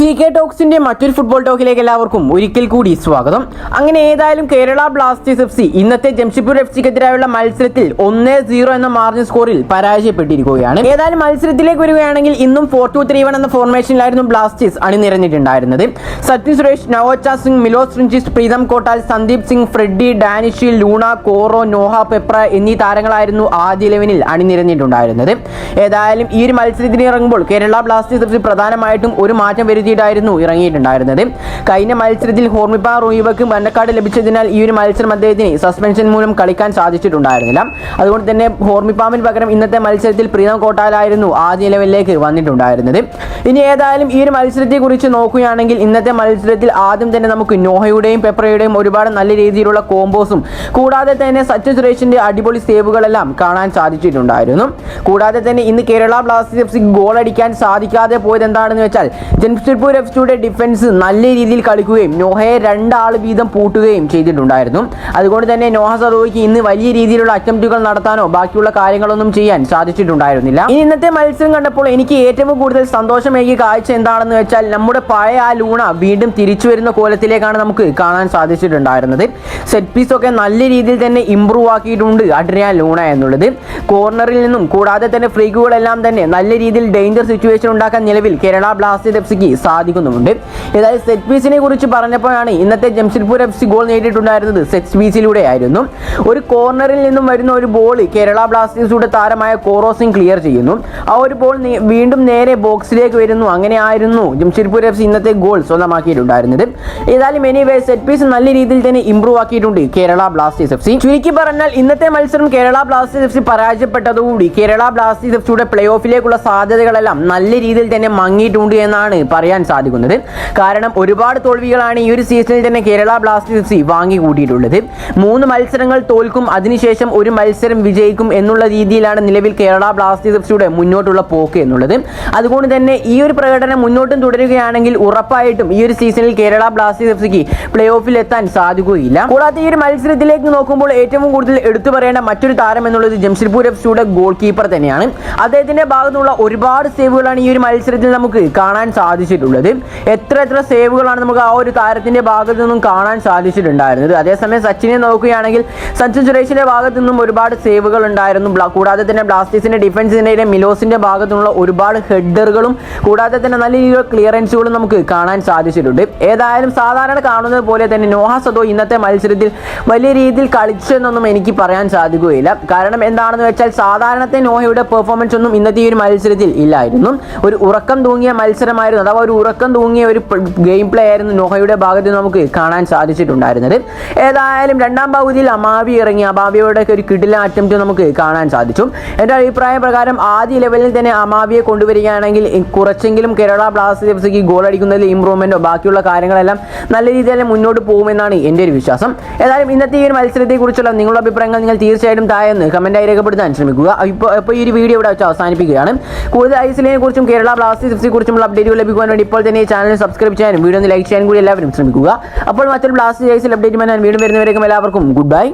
C K ടോക്സിന്റെ മറ്റൊരു football ടോക്കിലേക്ക് എല്ലാവർക്കും ഒരിക്കൽ കൂടി സ്വാഗതം. അങ്ങനെ ഏതായാലും കേരള ബ്ലാസ്റ്റേഴ്സ് എഫ് സി ഇന്നത്തെ ജംഷഡ്പൂർ എഫ് സിക്കെതിരായുള്ള മത്സരത്തിൽ ഒന്ന് സീറോ എന്ന മാർജിൻ സ്കോറിൽ പരാജയപ്പെട്ടിരിക്കുകയാണ്. ഏതായാലും മത്സരത്തിലേക്ക് വരികയാണെങ്കിൽ ഇന്നും ഫോർ ടു ത്രീ വൺ എന്ന ഫോർമേഷനിലായിരുന്നു Blasters അണിനിരഞ്ഞിട്ടുണ്ടായിരുന്നത് Sathyan Suresh Naocha Singh Milos Drincic Pritam Kotal Sandeep Singh Freddy ഡാനിഷി Luna കോറോ Noah Peprah എന്നീ താരങ്ങളായിരുന്നു ആദ്യ ഇലവനിൽ അണിനിരഞ്ഞിട്ടുണ്ടായിരുന്നത് ഏതായാലും ഈ ഒരു മത്സരത്തിന് ഇറങ്ങുമ്പോൾ കേരള ബ്ലാസ്റ്റേഴ്സ് എഫ് സി പ്രധാനമായിട്ടും ഒരു മാറ്റം വരുത്തിയിട്ടായിരുന്നു ഇറങ്ങിയിട്ടുണ്ടായിരുന്നത്. കഴിഞ്ഞ മത്സരത്തിൽ ഹോർമിപ്പ റോയിവക്ക് മന്നക്കാട് ലഭിച്ചതിനാൽ ഈ ഒരു മത്സരം അദ്ദേഹത്തിന് സസ്പെൻഷൻ മൂലം കളിക്കാൻ സാധിച്ചിട്ടുണ്ടായിരുന്നില്ല. അതുകൊണ്ട് തന്നെ ഹോർമിപ്പാമിന് പകരം ഇന്നത്തെ മത്സരത്തിൽ പ്രീതം കോട്ടാലായിരുന്നു ആദ്യ ലെവലിലേക്ക് വന്നിട്ടുണ്ടായിരുന്നത്. ഇനി ഏതായാലും ഈ ഒരു മത്സരത്തെ കുറിച്ച് നോക്കുകയാണെങ്കിൽ ഇന്നത്തെ മത്സരത്തിൽ ആദ്യം തന്നെ നമുക്ക് നോഹയുടെയും പെപ്രയുടെയും ഒരുപാട് നല്ല രീതിയിലുള്ള കോംബോസും കൂടാതെ തന്നെ സച്ചിൻ സുരേഷിന്റെ അടിപൊളി സേവുകളെല്ലാം കാണാൻ സാധിച്ചിട്ടുണ്ടായിരുന്നു. കൂടാതെ തന്നെ ഇന്ന് കേരള ബ്ലാസ്റ്റേഴ്സ് ഗോൾ അടിക്കാൻ സാധിക്കാതെ പോയത് എന്താണെന്ന് വെച്ചാൽ ജംഷഡ്പൂർ എഫ് സിയുടെ ഡിഫൻസ് നല്ല രീതിയിൽ കളിക്കുകയും നോഹയെ രണ്ടാൾ വീതം പൂട്ടുകയും ചെയ്തിട്ടുണ്ടായിരുന്നു. അതുകൊണ്ട് തന്നെ നോഹ സദോയ്ക്ക് ഇന്ന് വലിയ രീതിയിലുള്ള അറ്റംപ്റ്റുകൾ നടത്താനോ ബാക്കിയുള്ള കാര്യങ്ങളൊന്നും ചെയ്യാൻ സാധിച്ചിട്ടുണ്ടായിരുന്നില്ല. ഇനി ഇന്നത്തെ മത്സരം കണ്ടപ്പോൾ എനിക്ക് ഏറ്റവും കൂടുതൽ സന്തോഷമേകിയ കാഴ്ച എന്താണെന്ന് വെച്ചാൽ നമ്മുടെ പഴയ ആ ലൂണ വീണ്ടും തിരിച്ചു വരുന്ന കോലത്തിലേക്കാണ് നമുക്ക് കാണാൻ സാധിച്ചിട്ടുണ്ടായിരുന്നത്. സെറ്റ് പീസ് ഒക്കെ നല്ല രീതിയിൽ തന്നെ ഇമ്പ്രൂവ് ആക്കിയിട്ടുണ്ട് അഡ്രിയാൻ ലൂണ എന്നുള്ളത്. കോർണറിൽ നിന്നും കൂടാതെ തന്നെ ഫ്രീക്കുകളെല്ലാം തന്നെ നല്ല രീതിയിൽ ഡേഞ്ചർ സിറ്റുവേഷൻ ഉണ്ടാക്കാൻ നിലവിൽ കേരള ബ്ലാസ്റ്റേഴ്സ് എഫ് സിക്ക് സാധിക്കുന്നുമുണ്ട്. ഏതായാലും സെറ്റ് പീസിനെ കുറിച്ച് പറഞ്ഞപ്പോഴാണ് ഇന്നത്തെ ജംഷഡ്പൂർ എഫ് സി ഗോൾ നേടിയിട്ടുണ്ടായിരുന്നത് സെറ്റ് പീസിലൂടെ ആയിരുന്നു ഒരു കോർണറിൽ നിന്നും വരുന്ന ഒരു ബോൾ കേരള ബ്ലാസ്റ്റേഴ്സുടെ താരമായ കോറോ സിംഗ് ക്ലിയർ ചെയ്യുന്നു. ആ ഒരു ബോൾ വീണ്ടും നേരെ ബോക്സിലേക്ക് വരുന്നു. അങ്ങനെ ആയിരുന്നു ജംഷഡ്പൂർ എഫ് സി ഇന്നത്തെ ഗോൾ സ്വന്തമാക്കിയിട്ടുണ്ടായിരുന്നത്. ഏതായാലും എനിവേ സെറ്റ് പീസ് നല്ല രീതിയിൽ തന്നെ ഇമ്പ്രൂവ് ആക്കിയിട്ടുണ്ട് കേരള ബ്ലാസ്റ്റേഴ്സ് എഫ് സി. ചുരുക്കി പറഞ്ഞാൽ ഇന്നത്തെ മത്സരം കേരള ബ്ലാസ്റ്റേഴ്സ് എഫ് സി പരാജയപ്പെട്ടതോടുകൂടി കേരള ബ്ലാസ്റ്റേഴ്സ് എഫ് സിയുടെ പ്ലേ ഓഫിലേക്കുള്ള സാധ്യതകളെല്ലാം നല്ല രീതിയിൽ തന്നെ മങ്ങിയിട്ടുണ്ട് എന്നാണ് പറയാൻ സാധിക്കുന്നത്. കാരണം ഒരുപാട് തോൽവികളാണ് ഈ ഒരു സീസണിൽ തന്നെ കേരള ബ്ലാസ്റ്റേഴ്സ് വാങ്ങിക്കൂട്ടിയിട്ടുള്ളത്. വാങ്ങി കൂട്ടിയിട്ടുള്ളത് മൂന്ന് മത്സരങ്ങൾ തോൽക്കും അതിനുശേഷം ഒരു മത്സരം വിജയിക്കും എന്നുള്ള രീതിയിലാണ് നിലവിൽ കേരള ബ്ലാസ്റ്റേഴ്സിയുടെ മുന്നോട്ടുള്ള പോക്ക് എന്നുള്ളത്. അതുകൊണ്ട് തന്നെ ഈ ഒരു പ്രകടനം മുന്നോട്ടും തുടരുകയാണെങ്കിൽ ഉറപ്പായിട്ടും ഈ ഒരു സീസണിൽ കേരള ബ്ലാസ്റ്റേഴ്സ് എഫ് സിക്ക് പ്ലേ ഓഫിൽ എത്താൻ സാധിക്കുകയില്ല. കൂടാതെ ഈ ഒരു മത്സരത്തിലേക്ക് നോക്കുമ്പോൾ ഏറ്റവും കൂടുതൽ എടുത്തു പറയേണ്ട മറ്റൊരു താരം എന്നുള്ളത് ജംഷഡ്പൂർ എഫ് സിയുടെ ഗോൾ കീപ്പർ തന്നെയാണ്. അദ്ദേഹത്തിന്റെ ഭാഗത്തുള്ള ഒരുപാട് സേവുകളാണ് ഈ ഒരു മത്സരത്തിൽ നമുക്ക് കാണാൻ സാധിച്ചിട്ടുള്ളത്. എത്ര എത്ര സേവുകളാണ് നമുക്ക് ആ ഒരു താരത്തിന്റെ ഭാഗത്തു നിന്നും കാണാൻ സാധിച്ചിട്ടുണ്ടായിരുന്നത്? അതേസമയം സച്ചിനെ നോക്കുകയാണെങ്കിൽ സച്ചിൻ സുരേഷിന്റെ ഭാഗത്തു നിന്നും ഒരുപാട് സേവുകൾ ഉണ്ടായിരുന്നു. കൂടാതെ തന്നെ ബ്ലാസ്റ്റേഴ്സിന്റെ ഡിഫൻസിനിടെ മിലോസിന്റെ ഭാഗത്തു നിന്നുള്ള ഒരുപാട് ഹെഡറുകളും കൂടാതെ തന്നെ നല്ല രീതിയിലുള്ള ക്ലിയറൻസുകളും നമുക്ക് കാണാൻ സാധിച്ചിട്ടുണ്ട്. ഏതായാലും സാധാരണ കാണുന്നത് പോലെ തന്നെ നോഹ സദോ ഇന്നത്തെ മത്സരത്തിൽ വലിയ രീതിയിൽ കളിച്ചെന്നൊന്നും എനിക്ക് പറയാൻ സാധിക്കുകയില്ല. കാരണം എന്താണെന്ന് വെച്ചാൽ സാധാരണത്തെ നോഹയുടെ പെർഫോമൻസ് ഒന്നും ഇന്നത്തെ ഈ ഒരു മത്സരത്തിൽ ഇല്ലായിരുന്നു. ഒരു ഉറക്കം തൂങ്ങിയ മത്സരമായിരുന്നു. അഥവാ ഉറക്കം തൂങ്ങിയ ഒരു ഗെയിം പ്ലേ ആയിരുന്നു നോഹയുടെ ഭാഗത്ത് നമുക്ക് കാണാൻ സാധിച്ചിട്ടുണ്ടായിരുന്നത്. ഏതായാലും രണ്ടാം പകുതിയിൽ അമാവി ഇറങ്ങി. അമാവിയുടെ ഒരു കിടില അറ്റംപ്റ്റ് നമുക്ക് കാണാൻ സാധിച്ചു. എന്റെ അഭിപ്രായ പ്രകാരം ആദ്യ ലെവലിൽ തന്നെ അമാവിയെ കൊണ്ടുവരികയാണെങ്കിൽ കുറച്ചെങ്കിലും കേരള ബ്ലാസ്റ്റേഴ്സ് എഫ് സിക്ക് ഗോൾ അടിക്കുന്നതിൽ ഇമ്പ്രൂവ്മെന്റോ ബാക്കിയുള്ള കാര്യങ്ങളെല്ലാം നല്ല രീതിയിൽ മുന്നോട്ട് പോകുമെന്നാണ് എന്റെ ഒരു വിശ്വാസം. ഏതായാലും ഇന്നത്തെ ഈ ഒരു മത്സരത്തെക്കുറിച്ചുള്ള നിങ്ങളുടെ അഭിപ്രായങ്ങൾ നിങ്ങൾ തീർച്ചയായിട്ടും താഴെന്ന് കമന്റായി രേഖപ്പെടുത്താൻ ശ്രമിക്കുക. ഇപ്പോൾ ഇപ്പോൾ ഈ ഒരു വീഡിയോ ഇവിടെ വെച്ച് അവസാനിപ്പിക്കുകയാണ്. കൂടുതൽ ഐസിലിനെ കുറിച്ചും കേരള ബ്ലാസ്റ്റേഴ്സ് എഫ് സി കുറിച്ചുമുള്ള അപ്ഡേറ്റുകൾ ലഭിക്കുവാൻ വേണ്ടി ഇപ്പോൾ തന്നെ ഈ ചാനൽ സബ്സ്ക്രൈബ് ചെയ്യാനും വീഡിയോ ഒന്ന് ലൈക്ക് ചെയ്യാനും കൂടി എല്ലാവരും ശ്രമിക്കുക. അപ്പോൾ മറ്റൊരു ബ്ലാസ്റ്റ് ഐസിൽ അപ്ഡേറ്റ് ഞാൻ വീണ്ടും വരുന്നവരേക്കും എല്ലാവർക്കും ഗുഡ് ബൈ